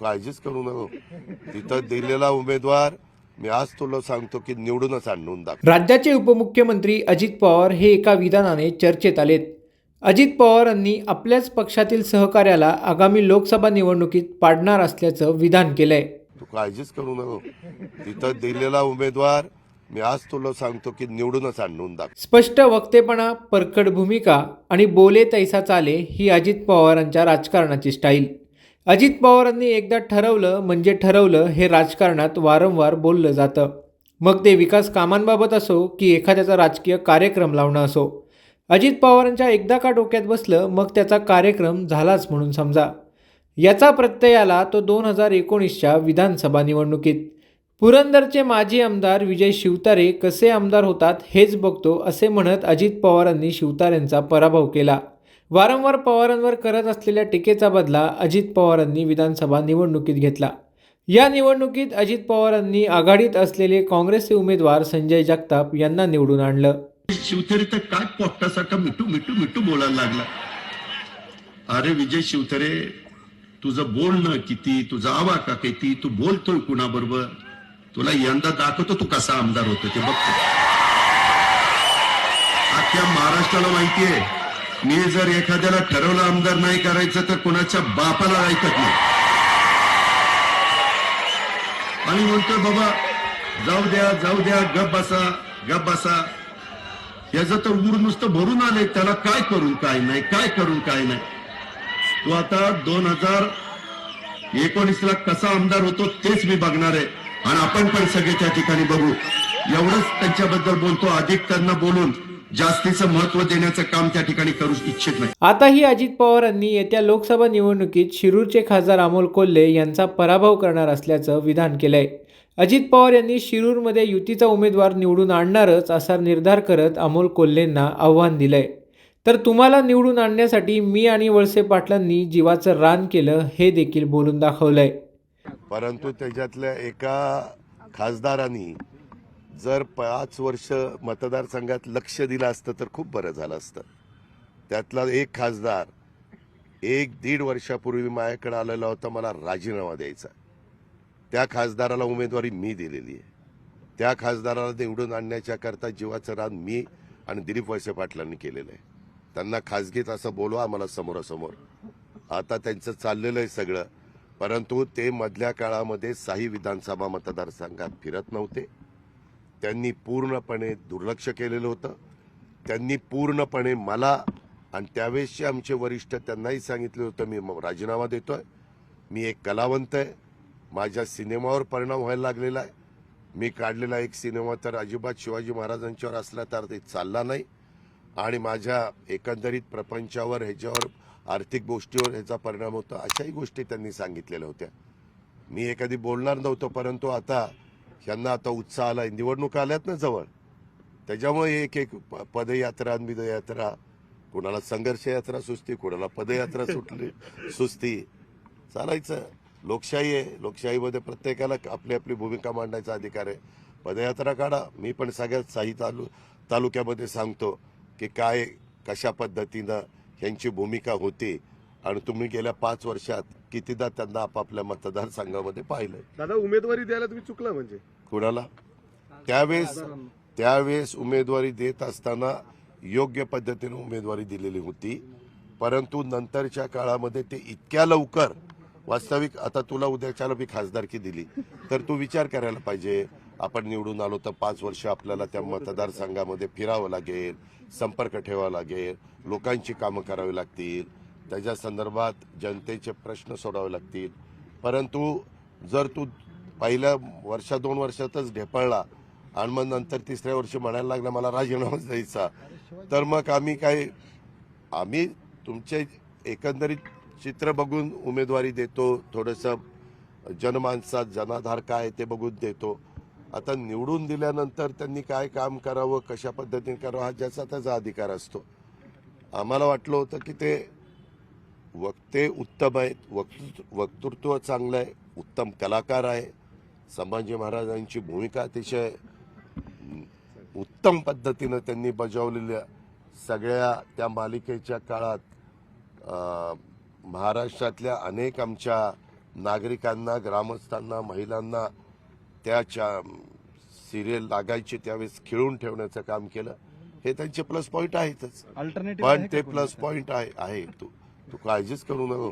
काळजीच करू नको. तिथं दिलेला उमेदवार मी आज तुला सांगतो की निवडूनच आणून दाखव. राज्याचे उपमुख्यमंत्री अजित पवार हे एका विधानाने चर्चेत आलेत. अजित पवारांनी आपल्याच पक्षातील सहकार्याला आगामी लोकसभा निवडणुकीत पाडणार असल्याचं विधान केलंय. तू काळजीच करू नको. तिथं दिलेला उमेदवार मी आज तुला सांगतो की निवडूनच आणून दाखव. स्पष्ट वक्तेपणा परकड भूमिका आणि बोले तैसा चाले ही अजित पवारांच्या राजकारणाची स्टाईल. अजित पवारांनी एकदा ठरवलं म्हणजे ठरवलं हे राजकारणात वारंवार बोललं जातं. मग ते विकास कामांबाबत असो की एखाद्याचा राजकीय कार्यक्रम लावणं असो. अजित पवारांच्या एकदा का डोक्यात बसलं मग त्याचा कार्यक्रम झालाच म्हणून समजा. याचा प्रत्यय आला तो दोन हजार एकोणीसच्या विधानसभा निवडणुकीत. पुरंदरचे माजी आमदार विजय शिवतारे कसे आमदार होतात हेच बघतो असे म्हणत अजित पवारांनी शिवतारेंचा पराभव केला. वारंवार पवारांवर करत असलेल्या टीकेचा बदला अजित पवारांनी विधानसभा निवडणुकीत घेतला. या निवडणुकीत अजित पवारांनी आघाडीत असलेले काँग्रेसचे उमेदवार संजय जगताप यांना निवडून आणलं. शिवथरे तर काय पोट्टासारखा मिठू मिठू मिठू बोलायला लागला. अरे विजय शिवथरे तुझं बोलणं किती तुझा आवाका किती तू बोलतोय कुणाबरोबर? तुला यंदा दाखवतो तू कसा आमदार होतो ते बघतो. अख्ख्या महाराष्ट्राला माहितीये मी जर एखाद्याला ठरवलं आमदार नाही करायचं तर कोणाच्या बापाला ऐकत नाही. आणि म्हणतोय बाबा जाऊ द्या जाऊ द्या गप बसा गप बसा. याचं तर ऊर नुसतं भरून आले त्याला काय करून काय नाही काय करून काय नाही. तो आता दोन हजार एकोणीसला कसा आमदार होतो तेच मी बघणार आहे. आणि आपण पण सगळे त्या ठिकाणी बघू. एवढंच त्यांच्याबद्दल बोलतो अधिक त्यांना बोलून. जास्तीचं महत्त्व देण्याचं काम त्या ठिकाणी करू इच्छित नाही. आताही अजित पवारांनी येत्या लोकसभा निवडणुकीत शिरूरचे खासदार अमोल कोल्हे यांचा पराभव करणार असल्याचं विधान केलंय. अजित पवार यांनी शिरूरमध्ये युतीचा उमेदवार निवडून आणणारच असा निर्धार करत अमोल कोल्हेंना आव्हान दिलंय. तर तुम्हाला निवडून आणण्यासाठी मी आणि वळसे पाटलांनी जीवाचं रान केलं हे देखील बोलून दाखवलंय. परंतु त्याच्यातल्या एका खासदारांनी जर पाच वर्ष मतदारसंघात लक्ष दिलं असतं तर खूप बरं झालं असतं. त्यातला एक खासदार एक दीड वर्षापूर्वी माझ्याकडे आलेला होता मला राजीनामा द्यायचा. त्या खासदाराला उमेदवारी मी दिलेली आहे. त्या खासदाराला निवडून आणण्याच्या करता जीवाचं रान मी आणि दिलीप वळसे पाटलांनी केलेलं आहे. त्यांना खासगीत असं बोलवा आम्हाला समोरासमोर. आता त्यांचं चाललेलं आहे सगळं. परंतु ते मधल्या काळामध्ये साही विधानसभा मतदारसंघात फिरत नव्हते. त्यांनी पूर्णपणे दुर्लक्ष केलेलं होतं. त्यांनी पूर्णपणे मला आणि त्यावेळेसचे आमचे वरिष्ठ त्यांनाही सांगितले होतं मी राजीनामा राजीनामा देतोय. मी एक कलावंत आहे. माझ्या सिनेमावर परिणाम व्हायला लागलेला आहे. मी काढलेला एक सिनेमा तर अजिबात शिवाजी महाराजांच्यावर असला तर ते चालला नाही. आणि माझ्या एकंदरीत प्रपंचावर ह्याच्यावर आर्थिक गोष्टीवर ह्याचा परिणाम होतो अशाही गोष्टी त्यांनी सांगितलेल्या होत्या. मी एखादी बोलणार नव्हतो परंतु आता ह्यांना आता उत्साह आलाय. निवडणुका आल्यात ना जवळ. त्याच्यामुळे एक एक पदयात्रा मिदयात्रा कुणाला संघर्ष यात्रा सुस्ती कुणाला पदयात्रा सुटली सुस्ती चालायचं. लोकशाही आहे. लोकशाहीमध्ये प्रत्येकाला आपली आपली भूमिका मांडायचा अधिकार आहे. पदयात्रा काढा. मी पण सगळ्यात साही तालु तालुक्यामध्ये सांगतो की काय कशा पद्धतीनं ह्यांची भूमिका होती. आणि तुम्ही गेल्या पाच वर्षात कितीदा त्यांना आपापल्या मतदारसंघामध्ये पाहिलंय? दादा उमेदवारी द्यायला तुम्ही चुकला म्हणजे? कुणाला? त्यावेळेस त्यावेळेस उमेदवारी देत असताना योग्य पद्धतीने उमेदवारी दिलेली होती. परंतु नंतरच्या काळामध्ये ते इतक्या लवकर वास्तविक आता तुला उद्याच्याला मी खासदारकी दिली. तर तू विचार करायला पाहिजे. आपण निवडून आलो तर पाच वर्ष आपल्याला त्या मतदारसंघामध्ये फिरावं लागेल संपर्क ठेवावा लागेल लोकांची कामं करावी लागतील. त्याच्या संदर्भात जनतेचे प्रश्न सोडावे लागतील. परंतु जर तू पहिल्या वर्षा दोन वर्षातच ढेपळला आणि मग नंतर तिसऱ्या वर्षी म्हणायला लागला मला राजीनामा द्यायचा. तर मग आम्ही काय आम्ही तुमचे एकंदरीत चित्र बघून उमेदवारी देतो थोडंसं जनमानसात जनाधार काय आहे ते बघून देतो. आता निवडून दिल्यानंतर त्यांनी काय काम करावं कशा पद्धतीने करावं हा ज्याचा त्याचा अधिकार असतो. आम्हाला वाटलं होतं की ते वक्ते उत्तम आहेत. वक्तृ वक्तृत्व चांगलं आहे. उत्तम कलाकार आहे. संभाजी महाराजांची भूमिका अतिशय उत्तम पद्धतीनं त्यांनी बजावलेल्या सगळ्या त्या मालिकेच्या काळात महाराष्ट्रातल्या अनेक आमच्या नागरिकांना ग्रामस्थांना महिलांना त्याच्या सिरियल लागायचे त्यावेळेस खिळून ठेवण्याचं काम केलं. हे त्यांचे प्लस पॉईंट आहेतच. पण ते प्लस पॉईंट आहे आहे तू. तू काळजीच करू नको.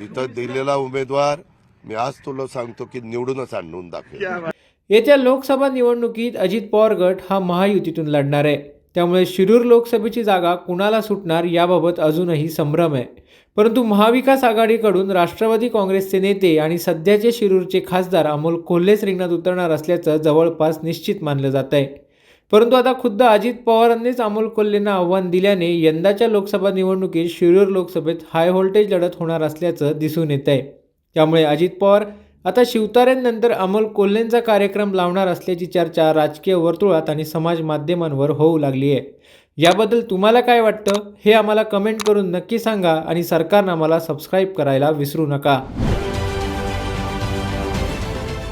तिथं दिलेला उमेदवार मी आज तुला सांगतो की निवडूनच आणून दाखवेल. येत्या लोकसभा निवडणुकीत अजित पवार गट हा महायुतीतून लढणार आहे. त्यामुळे शिरूर लोकसभेची जागा कुणाला सुटणार याबाबत अजूनही संभ्रम आहे. परंतु महाविकास आघाडीकडून राष्ट्रवादी काँग्रेसचे नेते आणि सध्याचे शिरूरचे खासदार अमोल कोल्हेच रिंगणात उतरणार असल्याचं जवळपास निश्चित मानलं जात आहे परंतु आता खुद्द अजित पवारांनीच अमोल कोल्हेंना आव्हान दिल्याने यंदाच्या लोकसभा निवडणुकीत शिरूर लोकसभेत हाय व्होल्टेज लढत होणार असल्याचं दिसून येत आहे त्यामुळे अजित पवार आता शिवतारेंनंतर अमोल कोल्हेंचा कार्यक्रम लावणार असल्याची चर्चा राजकीय वर्तुळात आणि समाज माध्यमांवर होऊ लागली आहे. याबद्दल तुम्हाला काय वाटतं हे आम्हाला कमेंट करून नक्की सांगा आणि सरकारनं आम्हाला सबस्क्राईब करायला विसरू नका.